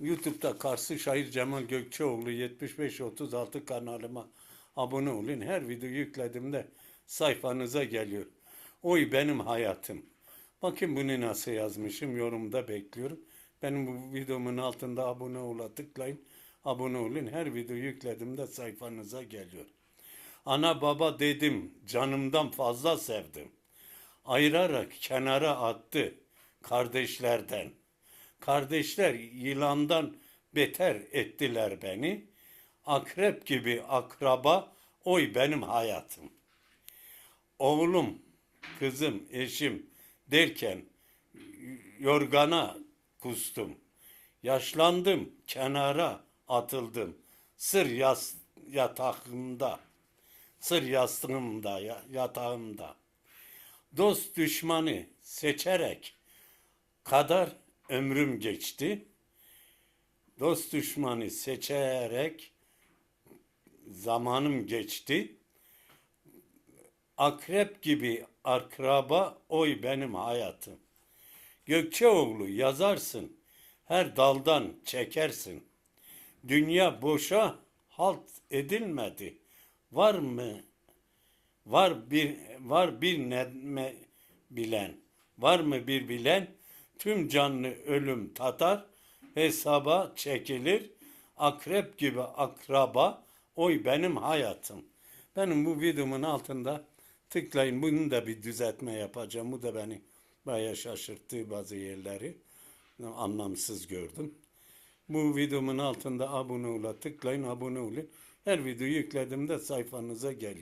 YouTube'da Kars'ı şair Cemal Gökçeoğlu 7536 kanalıma abone olun. Her video yüklediğimde sayfanıza geliyor. Oy benim hayatım. Bakın bunu nasıl yazmışım yorumda bekliyorum. Benim bu videomun altında abone ola tıklayın. Abone olun. Her video yüklediğimde sayfanıza geliyor. Ana baba dedim canımdan fazla sevdim. Ayırarak kenara attı kardeşlerden. Kardeşler yılandan beter ettiler beni. Akrep gibi akraba oy benim hayatım. Oğlum, kızım, eşim derken yorgana kustum. Yaşlandım, kenara atıldım. Sır yas yatağımda, sır yastığımda, ya- yatağımda. Dost düşmanı seçerek kadar ömrüm geçti. Dost düşmanı seçerek zamanım geçti. Akrep gibi akraba oy benim hayatım. Gökçeoğlu yazarsın, her daldan çekersin. Dünya boşa halt edilmedi. Var mı? Var bir var bir ne bilen. Var mı bir bilen? Tüm canlı ölüm tatar, hesaba çekilir. Akrep gibi akraba, oy benim hayatım. Benim bu videomun altında tıklayın. Bunu da bir düzeltme yapacağım. Bu da beni bayağı şaşırttı bazı yerleri. Anlamsız gördüm. Bu videomun altında abone ola tıklayın, abone olun. Her video yüklediğimde sayfanıza geliyor.